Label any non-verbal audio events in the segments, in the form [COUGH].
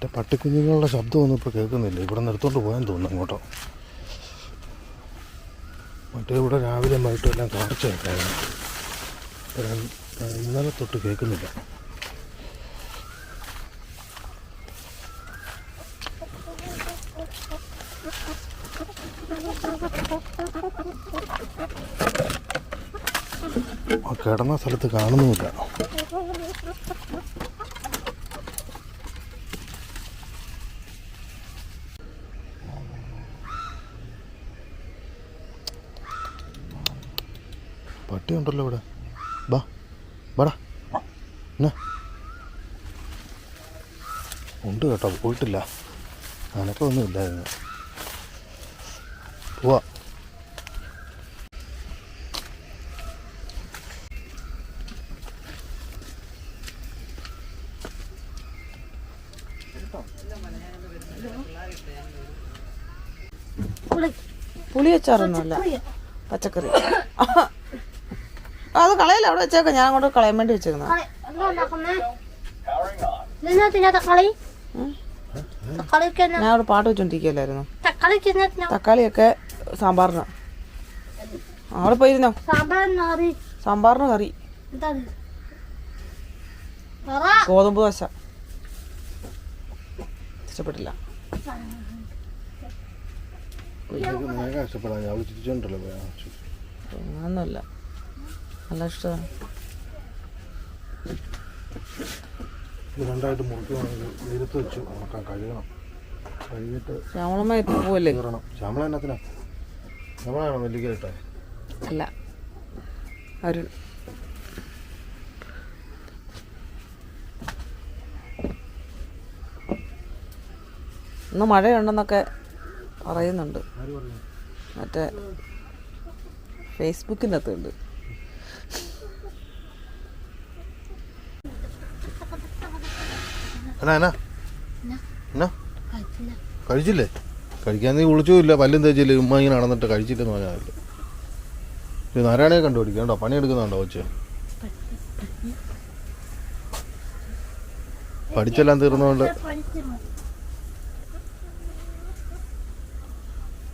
മറ്റേ പട്ടിക്കുഞ്ഞുങ്ങളുടെ ശബ്ദമൊന്നും ഇപ്പോൾ കേൾക്കുന്നില്ല. ഇവിടെ നിർത്തോണ്ട് പോയാൻ തോന്നുന്നു അങ്ങോട്ടോ. മറ്റേ ഇവിടെ രാവിലെ വൈകിട്ടും എല്ലാം കാർച്ച ഇന്നലെ തൊട്ട് കേൾക്കുന്നില്ല. കിടന്ന സ്ഥലത്ത് കാണുന്നുമില്ല. ഉണ്ടല്ലോ ഇവിടെ. ബാ എന്നാ? ഉണ്ട് കേട്ടോ പോയിട്ടില്ല. അനക്കൊന്നും ഇല്ലായിരുന്നു. പോവാ. പുളി അച്ചാറൊന്നുമല്ല പച്ചക്കറി. അത് കളയല്ല അവിടെ വെച്ചേക്കാം? ഞാൻ അങ്ങോട്ട് കളയാൻ വേണ്ടി വെച്ചേക്കുന്നത് എന്നാ? ഞാൻ അവിടെ പാട്ട് വെച്ചോണ്ടിരിക്കല്ലായിരുന്നു. തിന്നാ? തക്കാളിയൊക്കെ സാമ്പാറിന്. അവിടെ പോയിരുന്നോ? സാമ്പാറിന് കറി. ഗോതമ്പ് ദോശ. ഇഷ്ടപ്പെട്ടില്ല. ഒന്നല്ല ഒന്നുമില്ല. നല്ല ഇഷ്ടമാണ് രണ്ടായിട്ട് മുറിക്കുവാണെങ്കിൽ വെയിലത്ത് വെച്ച്. ഉണക്കാൻ കഴുകണം. കഴുകിയിട്ട് ശ്യാമളമ്മ പോവല്ലേ? കീറണം ശ്യാമള എന്നത്തിനാ? ശ്യാമളാണോ നെല്ലിക്ക ഇട്ടേ? അല്ല. അരുൺ. ഇന്ന് മഴയുണ്ടെന്നൊക്കെ പറയുന്നുണ്ട്. മറ്റേ ഫേസ്ബുക്കിന്റെ എന്നാ എന്നാ? എന്നാ? കഴിച്ചില്ല. കഴിക്കാൻ നീ വിളിച്ചുമില്ല പല്ലും തേച്ചില്ല ഉമ്മ ഇങ്ങനെ നടന്നിട്ട് കഴിച്ചില്ലെന്ന് പറഞ്ഞാൽ ഇത് നാരായണയെ കണ്ടുപിടിക്കുക കേട്ടോ പണിയെടുക്കുന്നുണ്ടോ കൊച്ച്? പഠിച്ചെല്ലാം തീർന്നുകൊണ്ട് ഏയ്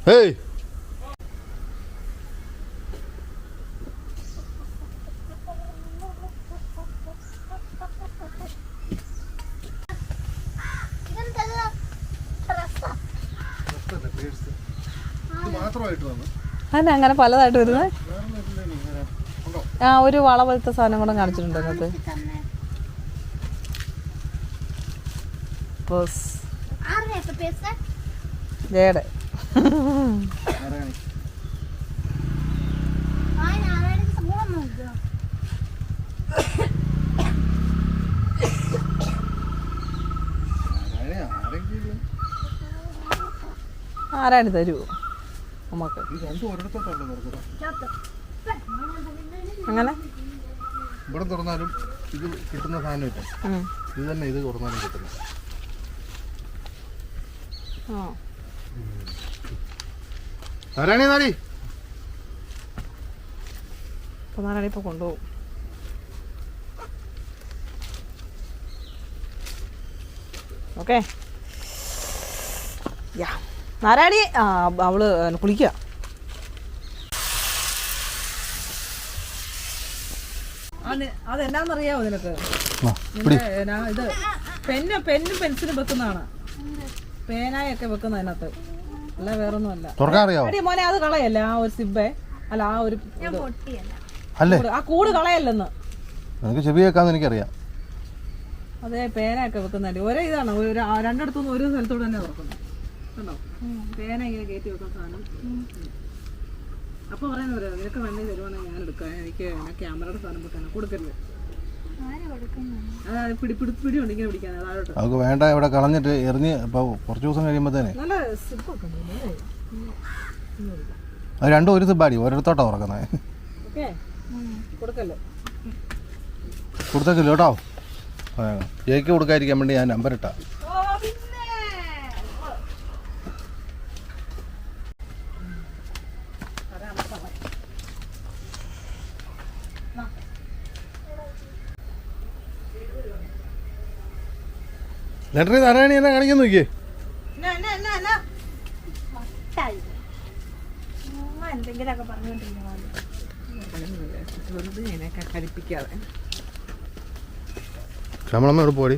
ഹേയ് ഇതെന്താ ഡ്രസ്സാ അതിന് അങ്ങനെ പലതായിട്ട് വരുന്നത്. ആ ഒരു വള പോലത്തെ സാധനം കൂടെ കാണിച്ചിട്ടുണ്ട് അതിനകത്ത്. ജയുടെ ആരാണ്? തരുമോ നമുക്ക് അങ്ങനെ? ഇവിടെ തുറന്നാലും ഇത് കിട്ടുന്ന സാധനം ഇല്ല. ഇത് തന്നെ ഇത് തുറന്നാലും കിട്ടില്ല ആ. നാരായണി നാടി? ഇപ്പൊ നാരായണ ഇപ്പൊ കൊണ്ടുപോകും. ഓക്കെ. യാ. നാരായണി അവൾ കുളിക്കുക. അതെന്നാന്നറിയാവോ നിനക്ക്? ഇത് പെന്ന് പെന്നും പെൻസിലും വെക്കുന്നതാണ്. പേനായൊക്കെ വെക്കുന്ന അതിനകത്ത്. അല്ല വേറൊന്നും മോനെ അത് കളയല്ല ആ ഒരു സിബേ അല്ല ആ ഒരു ആ കൂട് കളയല്ലെന്ന്. നിനക്ക് ചെവി കേൾക്കാന്ന് എനിക്കറിയാം. അതെ പേനയൊക്കെ വെക്കുന്നതല്ലേ ഒരേ ഇതാണ് രണ്ടിടത്തുനിന്ന് ഒരു സ്ഥലത്തോട് തന്നെ തുറക്കുന്നത്. കണ്ടോ പേന ഇങ്ങനെ കയറ്റി വെക്കുന്ന സാധനം. ഉം. അപ്പൊ പറയുന്നവരെ നിനക്ക് വന്നി തരുവാണെങ്കിൽ ഞാൻ എടുക്കാം. എനിക്ക് ക്യാമറയുടെ സാധനം വെക്കാനാ കൊടുക്കരുത്. ആര് കൊടുക്കുന്നു അതായത് പിടി പിടി പിടിയുണ്ട് ഇങ്ങനെ പിടിക്കാൻ. താഴോട്ട് അവൾക്ക് വേണ്ട ഇവിടെ കളഞ്ഞിട്ട് എറിഞ്ഞ് കുറച്ച് ദിവസം കഴിയുമ്പോഴത്തേനെ അത് രണ്ടും ഒരു സിബാടി ഓക്കെ. കൊടുക്കല്ലേ? കൊടുത്തേക്കില്ല കേട്ടോ. ജയിക്ക് കൊടുക്കാതിരിക്കാൻ വേണ്ടി ഞാൻ നമ്പർ ഇട്ടാ. എന്നാ നാരായണി എന്നെ കാണിക്കാൻ നോക്കിയേ? എന്തെങ്കിലുമൊക്കെ ശ്യാമളമ്മ എവിടെ പോടി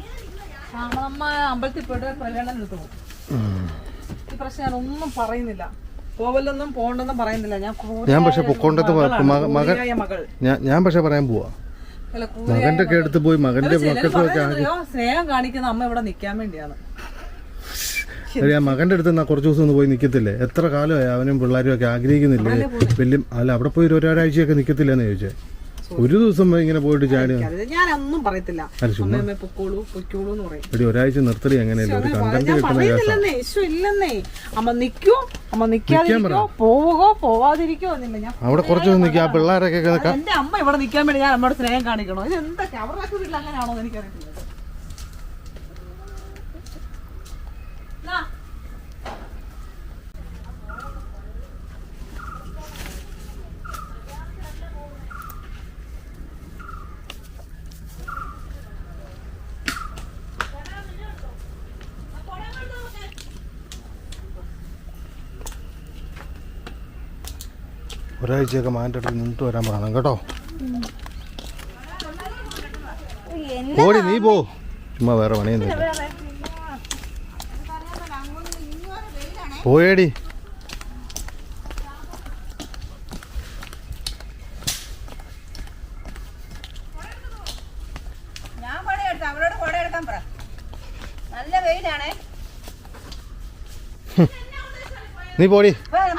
ശ്യാമളമ്മ അമ്പലത്തിൽ പോയിട്ട് കല്യാണം എടുത്തു. പോകും ഈ പ്രശ്നം ഞാൻ ഒന്നും പറയുന്നില്ല. പോവല്ലെന്നും പോകണ്ടെന്നും പറയുന്നില്ല. ഞാൻ ഞാൻ പക്ഷെ മകൻ- മകൾ. ഞാൻ ഞാൻ പക്ഷെ പറയാൻ പോവാ. മകന്റെ ഒക്കെ അടുത്ത് പോയി മകന്റെ? സ്നേഹം കാണിക്കുന്ന അമ്മ ഇവിടെ നിക്കാൻ വേണ്ടിയാണ്. ആ മകന്റെ അടുത്ത് എന്നാ കുറച്ച് ദിവസം ഒന്ന് പോയി നിക്കത്തില്ലേ? എത്ര കാലമായി അവനും പിള്ളേരും ഒക്കെ ആഗ്രഹിക്കുന്നില്ലേ? വലിയ അല്ല അവിടെ പോയി ഒരു ഒരാഴ്ചയൊക്കെ നിക്കത്തില്ലെന്ന് ചോദിച്ചേ. ഒരു ദിവസം ഇങ്ങനെ പോയിട്ട് ചാടി ഞാൻ ഞാനൊന്നും പറയത്തില്ല. അമ്മയമ്മ പൊക്കോളൂ പൊയ്ക്കോളൂ എന്ന് പറയും. എടി ഒരാഴ്ച നിർത്തടി എങ്ങനെയല്ലേ ഒരു കണ്ടന്റ് ഞാൻ കിട്ടുന്ന ഇഷ്യൂ ഇല്ലെന്നേ. അമ്മ അമ്മ പോവുകോ പോവാതിരിക്കോ എന്നില്ല. ഞാൻ അവിടെ കുറച്ച് നിൽക്കുക ആ പിള്ളേരൊക്കെ എന്റെ അമ്മ ഇവിടെ നിൽക്കാൻ വേണ്ടി ഞാൻ അമ്മയുടെ സ്നേഹം കാണിക്കണോ? ഇത് എന്തൊക്കെ അവരുടെ വീട്ടിൽ അങ്ങനെയാണോ എന്ന് എനിക്കറിയത്തില്ല നാ. ഒരാഴ്ചയൊക്കെ മാന്റെ അടുത്ത് നിന്നിട്ട് വരാൻ പറയണം കേട്ടോ. കോടി ഓടി നീ പോ. ചുമ്മാ വേറെ പണിയൊന്നുമില്ല പോയേടി. അവരോട് കുട എടുക്കാൻ പറ. നല്ല വെയിലാണേ. നീ പോടി.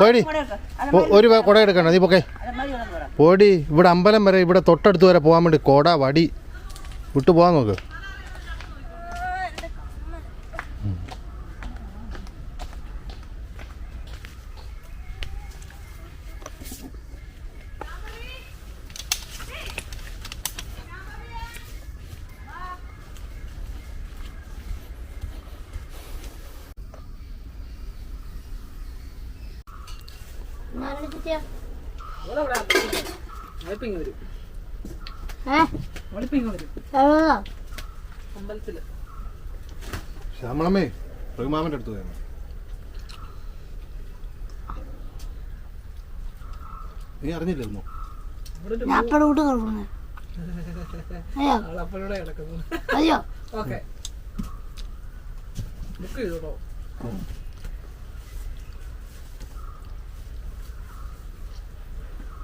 പോടി. ഒരു കുട എടുക്കണ്ട നീ പൊക്കെ. പോടി. ഇവിടെ അമ്പലം വരെ ഇവിടെ തൊട്ടടുത്ത് വരെ പോകാൻ വേണ്ടി കൊട വടി. വിട്ടു പോകാൻ നോക്ക് നാരായണ ചേച്ചിയാ? ഇവിടെ ഇവിടെ വെളുപ്പിങ്ങ് വരും ഏ? വെളുപ്പിങ്ങ് വരും? അമ്പലത്തിൽ. ശ്യാമളമ്മേ റഹ്മാമന്റെ അടുത്ത് പോയാ. നീ അറിഞ്ഞില്ലേ ഒന്നും ഇവിടെ ഒരു ഞാൻ അപ്പടെ കൂട്ട് കിടക്കുന്നേ അയ്യോ. ആളപ്പോഴൂടെ കിടക്കുന്നു. അയ്യോ. ഓക്കെ. ബുക്ക് ചെയ്തോട്ടോ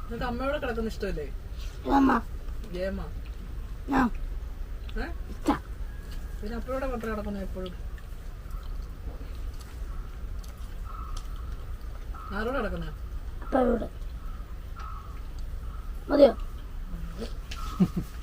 എന്നിട്ട് അമ്മയോടെ കിടക്കുന്ന ഇഷ്ടമല്ലേ? അമ്മ ജയമ്മ ഞാൻ ഏ? ഇഷ്ട പിന്നെ അപ്പോഴോടെ കൊട്ട കിടക്കുന്ന എപ്പോഴും. ആരോടെ കിടക്കുന്ന? അപ്പടെ മതിയോ [LAUGHS]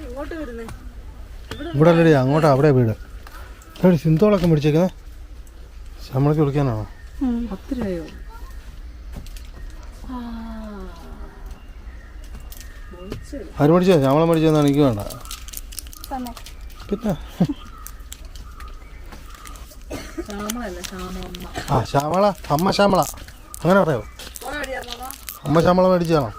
ഇങ്ങോട്ട് വരുന്നേ ഇവിടെ അല്ലടി അങ്ങോട്ടാ അവിടെ വീട്. എവിടെ സിന്തോളൊക്കെ മേടിച്ചേക്കുന്നത് ശമ്പളക്ക് വിളിക്കാനാണോ? പത്ത് രൂപയോ ആര് മേടിച്ചോ? ശമ്പളം മേടിച്ചതെന്നാണ് എനിക്ക് വേണ്ട. പിന്നെ? ആ ശ്യാമള അമ്മ ശ്യാമള അങ്ങനെ പറയോ? അമ്മ ശ്യാമള മേടിച്ചാണോ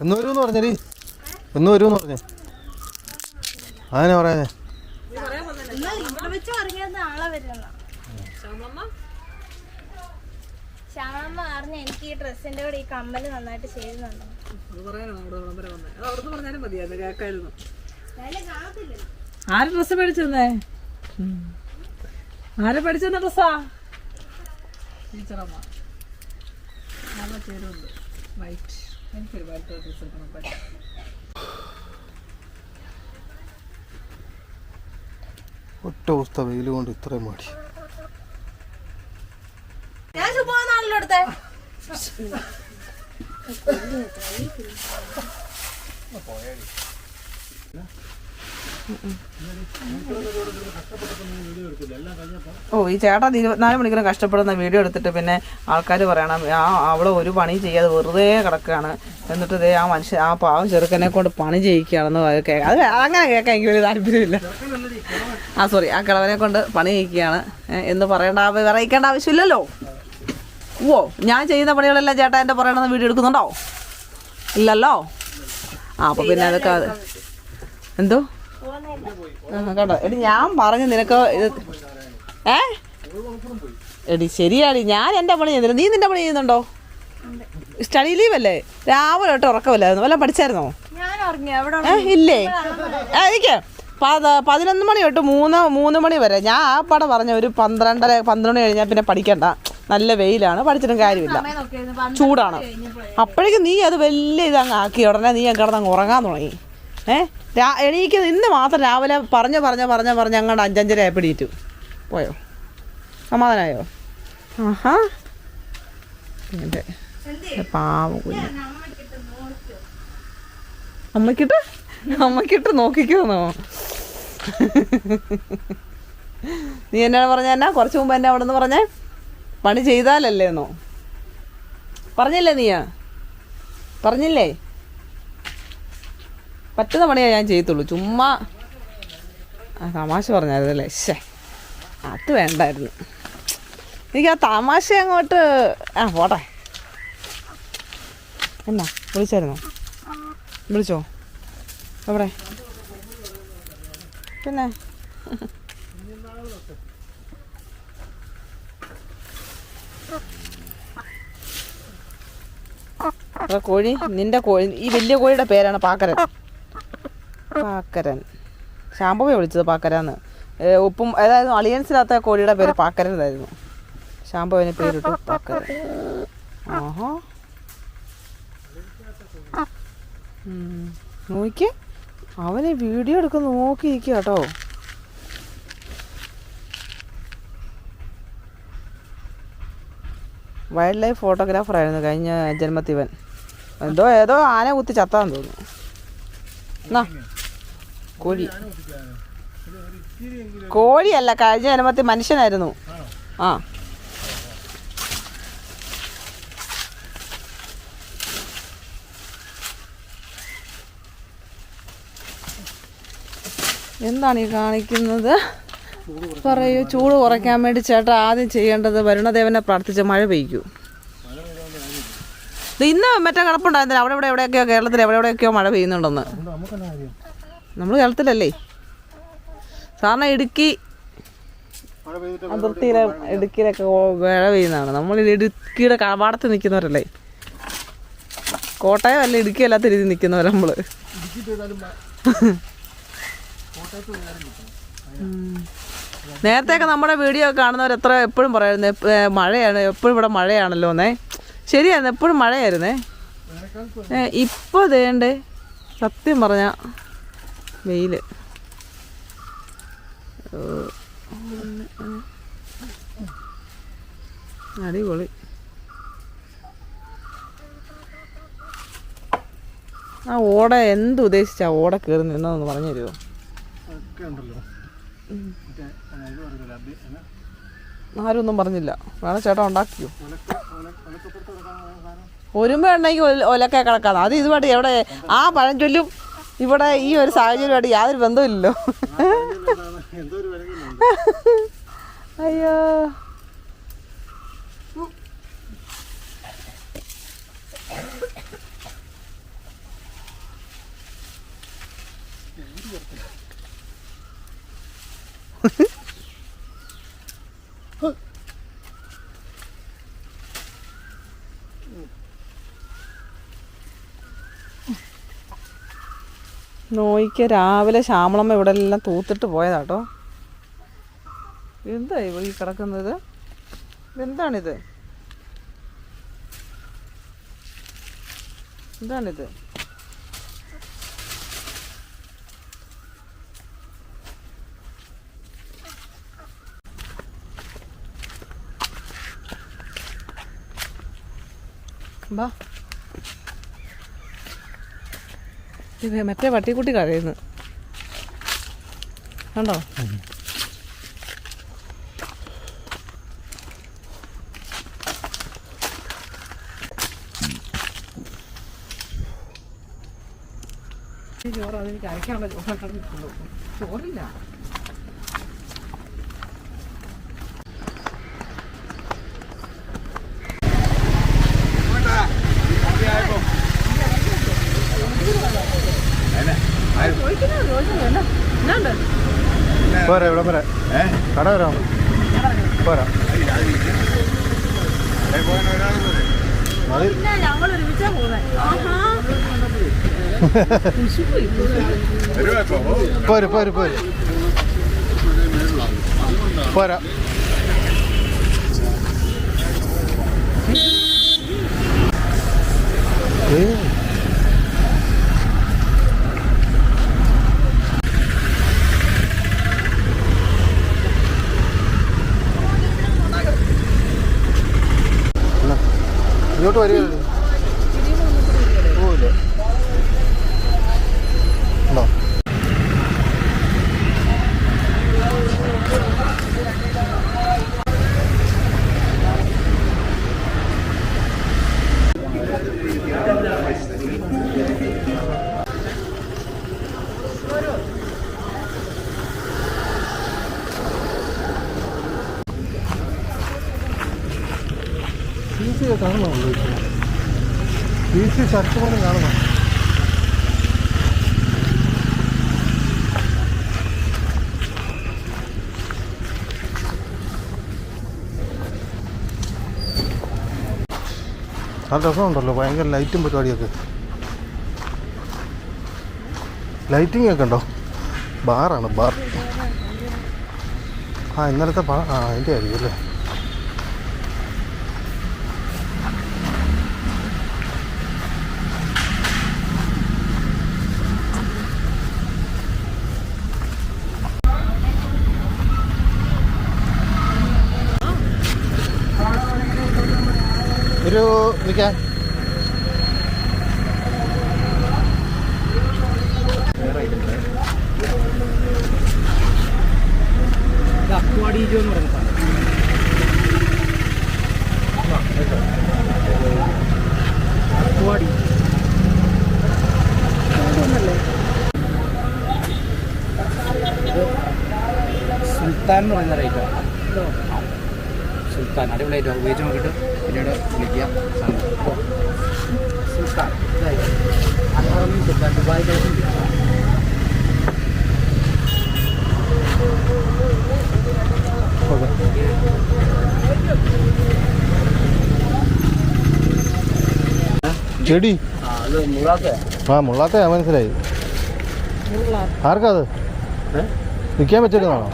എന്ന് വരുമെന്ന് പറഞ്ഞടി എന്ന് പറഞ്ഞേ. അങ്ങനെ പറയാനേ വരുന്ന ശ്യാമമ്മ പറഞ്ഞ എനിക്ക് ഈ ഡ്രസ്സിന്റെ കൂടെ ഈ കമ്മൽ നന്നായിട്ട് ചേരുന്നുണ്ട് എന്തായാലും കാണത്തില്ലല്ലോ ആര് ഡ്രസ്സ് മേടിച്ചെന്നേ? ആരെ മേടിച്ചെന്ന ഡ്രസ്സാ? ടീച്ചറമ്മ. നല്ല ചേരുണ്ട് വൈറ്റ് എനിക്കൊരു വൈറ്റ് ഡ്രസ്സ് എടുക്കണം ഒറ്റ അവസ്ഥ വെയിൽ കൊണ്ട് ഇത്രയും മടി. ഞാൻ ചുമ്മാന്നാണല്ലോ എടുത്തേ. ഓ ഈ ചേട്ടൻ ഇരുപത്തിനാല് മണിക്കൂറും കഷ്ടപ്പെടുന്ന വീഡിയോ എടുത്തിട്ട് പിന്നെ ആൾക്കാർ പറയണം ആ അവളെ ഒരു പണി ചെയ്യാതെ വെറുതെ കിടക്കുകയാണ്. എന്നിട്ട് ഇതേ ആ മനുഷ്യ ആ പാവം ചെറുക്കനെ കൊണ്ട് പണി ചെയ്യിക്കുകയാണെന്ന് കേൾക്കാം അത് അങ്ങനെ കേൾക്കാൻ എനിക്ക് വലിയ താല്പര്യമില്ല. ആ സോറി ആ കിളവനെ കൊണ്ട് പണി ചെയ്യിക്കുകയാണ് എന്ന് പറയേണ്ട അറിയിക്കേണ്ട ആവശ്യമില്ലല്ലോ. ഓ ഞാൻ ചെയ്യുന്ന പണികളെല്ലാം ചേട്ടാ എന്റെ പറയണമെന്ന് വീഡിയോ എടുക്കുന്നുണ്ടോ? ഇല്ലല്ലോ? ആ അപ്പോൾ പിന്നെ അതൊക്കെ എന്തോ? കേട്ടോ എടി ഞാൻ പറഞ്ഞു നിനക്ക് ഇത് ഏ? എടി ശരിയാടി. ഞാൻ എന്റെ പണി ചെയ്യുന്നില്ല. നീ നിന്റെ പണി ചെയ്യുന്നുണ്ടോ? സ്റ്റഡി ലീവ് അല്ലേ? രാവിലെ തൊട്ട് ഉറക്കമില്ലായിരുന്നു. വല്ല പഠിച്ചായിരുന്നോ? ഇല്ലേ? എനിക്ക് പത- പതിനൊന്ന് മണി തൊട്ട് മൂന്ന് മൂന്ന് മണി വരെ ഞാൻ ആ പടം പറഞ്ഞ ഒരു പന്ത്രണ്ടര പന്ത്രണ്ട് മണി കഴിഞ്ഞാൽ പിന്നെ പഠിക്കണ്ട. നല്ല വെയിലാണ്. പഠിച്ചിട്ടും കാര്യമില്ല. ചൂടാണ്. അപ്പോഴേക്കും നീ അത് വലിയ ഇതങ്ങ് ആക്കി. ഉടനെ നീ കിടന്നങ്ങ് ഉറങ്ങാൻ തുടങ്ങി. ഏ? രാ എനിക്ക് ഇന്ന് മാത്രം രാവിലെ പറഞ്ഞ് പറഞ്ഞ് പറഞ്ഞ് പറഞ്ഞ് അങ്ങോട്ട് അഞ്ചഞ്ചര ആയപ്പിടിയിട്ടു പോയോ? സമാധാനമായോ ആഹാ. പാവം അമ്മക്കിട്ട്? അമ്മക്കിട്ട് നോക്കിക്കോന്നോ? നീ എന്നാണ് പറഞ്ഞ എന്നാ? കുറച്ച് മുമ്പ് എന്നെ അവിടെ നിന്ന് പറഞ്ഞേ? പണി ചെയ്താലല്ലേന്നോ? പറഞ്ഞില്ലേ നീയാ? പറഞ്ഞില്ലേ? പറ്റുന്ന പണിയേ ഞാൻ ചെയ്യത്തുള്ളൂ. ചുമ്മാ ആ തമാശ പറഞ്ഞായിരുന്നല്ലേ? ശേ അത് വേണ്ടായിരുന്നു. എനിക്ക് ആ തമാശ അങ്ങോട്ട് ആ പോട്ടെ. എന്നാ വിളിച്ചായിരുന്നോ? വിളിച്ചോ? എവിടെ? പിന്നെ? കോഴി നിന്റെ കോഴി ഈ വലിയ കോഴിയുടെ പേരാണ് പാക്കരൻ പാക്കരൻ. ശാമ്പുവെ വിളിച്ചത് പാക്കരാന്ന്. ഉപ്പും അതായത് അളിയൻസിനകത്ത കോഴിയുടെ പേര് പാക്കരൻ എന്നായിരുന്നു ശാമ്പുവിന് പേരിട്ടു പാക്കരൻ. ആഹാ. നോക്കി അവന് വീഡിയോ എടുക്കുന്ന നോക്കിയിരിക്കുക കേട്ടോ വൈൽഡ് ലൈഫ് ഫോട്ടോഗ്രാഫർ ആയിരുന്നു കഴിഞ്ഞ ജന്മത്തിവൻ. എന്തോ ഏതോ ആന കുത്തി ചത്താന്ന് തോന്നുന്നു. എന്നാ കോഴി. കോഴിയല്ല കഴിഞ്ഞ ജന്മത്തിൽ മനുഷ്യനായിരുന്നു. ആ. എന്താണ് ഈ കാണിക്കുന്നത്? പറയൂ ചൂട് കുറയ്ക്കാൻ വേണ്ടി ചേട്ടാ ആദ്യം ചെയ്യേണ്ടത് വരുണദേവനെ പ്രാർത്ഥിച്ച മഴ ഇത് ഇന്ന് മറ്റേ കിടപ്പുണ്ടായിരുന്നില്ല. അവിടെ ഇവിടെ എവിടെയൊക്കെയോ കേരളത്തിൽ എവിടെ എവിടെയൊക്കെയോ മഴ പെയ്യുന്നുണ്ടെന്ന്. നമ്മൾ കേരളത്തിലല്ലേ? സാറിന് ഇടുക്കി അതിർത്തിയിലെ ഇടുക്കിയിലൊക്കെ മഴ പെയ്യുന്നതാണ്. നമ്മൾ ഇടുക്കിയുടെ കവാടത്ത് നിൽക്കുന്നവരല്ലേ? കോട്ടയം അല്ല ഇടുക്കി അല്ലാത്ത രീതിയിൽ നിൽക്കുന്നവർ നമ്മൾ നേരത്തെ നേരത്തെയൊക്കെ നമ്മുടെ വീഡിയോ കാണുന്നവർ എത്ര എപ്പോഴും പറയായിരുന്നു മഴയാണ് എപ്പോഴും ഇവിടെ മഴയാണല്ലോ എന്നേ. ശരിയായിരുന്നു എപ്പോഴും മഴയായിരുന്നേ. ഇപ്പോൾ ഇതേണ്ടേ സത്യം പറഞ്ഞ വെയിൽ. ഓ. അടിപൊളി. ആ ഓട എന്ത് ഉദ്ദേശിച്ചാ ഓട കയറി നിന്നതെന്ന് പറഞ്ഞു തരുമോ ആരൊന്നും പറഞ്ഞില്ല അബി ആരും ഒന്നും പറഞ്ഞില്ല. വേണം ചേട്ടാ ഉണ്ടാക്കിയോ ഒരുമ്പ ഉണ്ടെങ്കിൽ ഒലക്കെ കിടക്കാതെ. അത് ഇതുമായിട്ട് എവിടെ ആ പഴഞ്ചൊല്ലും ഇവിടെ ഈ ഒരു സാഹചര്യമായിട്ട് യാതൊരു ബന്ധമില്ലല്ലോ അയ്യോ. നോയിക്ക് രാവിലെ ശ്യാമളമ്മ ഇവിടെ എല്ലാം തൂത്തിട്ട് പോയതാട്ടോ. എന്താ ഇവ ഈ കിടക്കുന്നത്? എന്താണിത് എന്താണിത് ബാ. ഇത് മറ്റേ പട്ടിക്കുട്ടി കരയുന്നു. കണ്ടോ? ചോറ് അതെനിക്ക് അരയ്ക്കാനുള്ള ചോറാണ്. ചോറില്ല. പോരാ ഇവിടെ വരെ. കട വരാം. പോരാ. പോര് പോര് പോര്. പോരാ. ഏയ്. ഇങ്ങോട്ട് സി ബീച്ച് പി പോലും കാണണം നല്ല രസമുണ്ടല്ലോ ഭയങ്കര ലൈറ്റും പരിപാടിയൊക്കെ. ലൈറ്റിംഗ് ഒക്കെ ഉണ്ടോ? ബാറാണ് ബാർ ആ ഇന്നലത്തെ ബാ ആ അതിന്റെ ആയിരിക്കും അല്ലേ? ഒരു നിൽക്കാൻ അക്വാഡീജോ എന്ന് പറയുന്ന അക്വാഡി സുൽത്താൻ എന്ന് പറയുന്ന റേറ്റ് സുൽത്താൻ അടിപൊളിയായിട്ട്. ഉപയോഗിച്ച് നോക്കിയിട്ട് പിന്നീട് വിളിക്കുക സാധനം. സുൽത്താൻ ഇതായി. അൽഹറമീൻ സുൽത്താൻ ദുബായ് ഓക്കെ ചെടി? ആ മുള്ളാത്ത മനസ്സിലായി. ആർക്കാ അത് നിൽക്കാൻ പറ്റുന്നതാണോ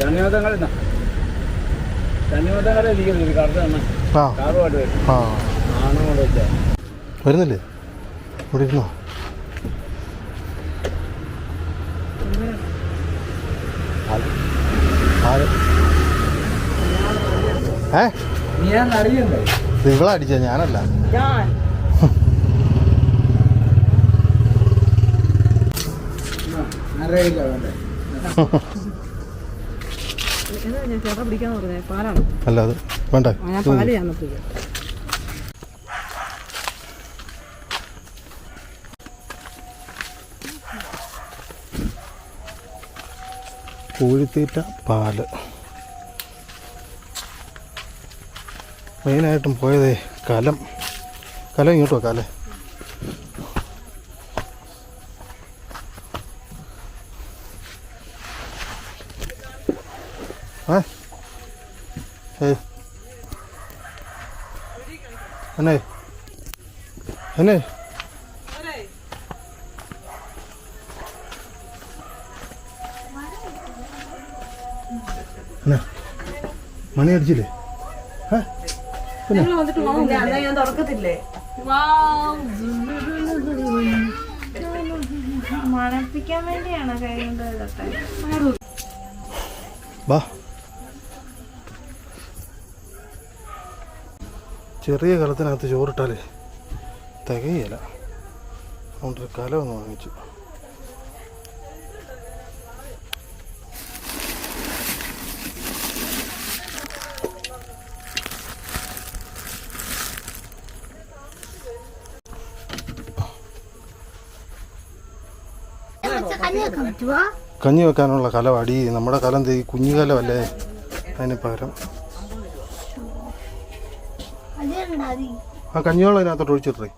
ധന്യവാദങ്ങൾ ധന്യവാദങ്ങളെ ഇരിക്കുന്നത് കറുത്ത എണ്ണ. ആ. ആ. ആണോ കൊണ്ട് വെച്ചാൽ വരുന്നില്ലേ? ഇവിടെ ഇരുന്നോ? ഏ? അടിച്ച ഞാനല്ല. ഞാൻ. അറിയില്ല വേണ്ടേ എന്നാ ഞാൻ ചേട്ടാ പിടിക്കാന്ന് പറഞ്ഞേ പാലാണ്. അല്ല അത് വേണ്ട. കോഴിത്തീറ്റ പാൽ മെയിനായിട്ടും പോയതേ കലം. കലം ഇങ്ങോട്ട് വെക്കാല്ലേ ഏ? ഏയ് എന്നെ. എന്നാ. മണി അടിച്ചില്ലേ? ഞാൻ തുറക്കത്തില്ലേ? മണപ്പിക്കാൻ വേണ്ടിയാണോ കൈ കൊണ്ട് വാ ചെറിയ കലത്തിനകത്ത് ചോറിട്ടാലേ തികയില്ല. അതുകൊണ്ടൊരു കല ഒന്ന് വാങ്ങിച്ചു. കഞ്ഞി വെക്കാനുള്ള കലം അടി നമ്മുടെ കലം കുഞ്ഞു കലമല്ലേ അതിന് പകരം ആ കഞ്ഞിവെള്ളം അതിനകത്തോട്ട് ഒഴിച്ചിട്ടേ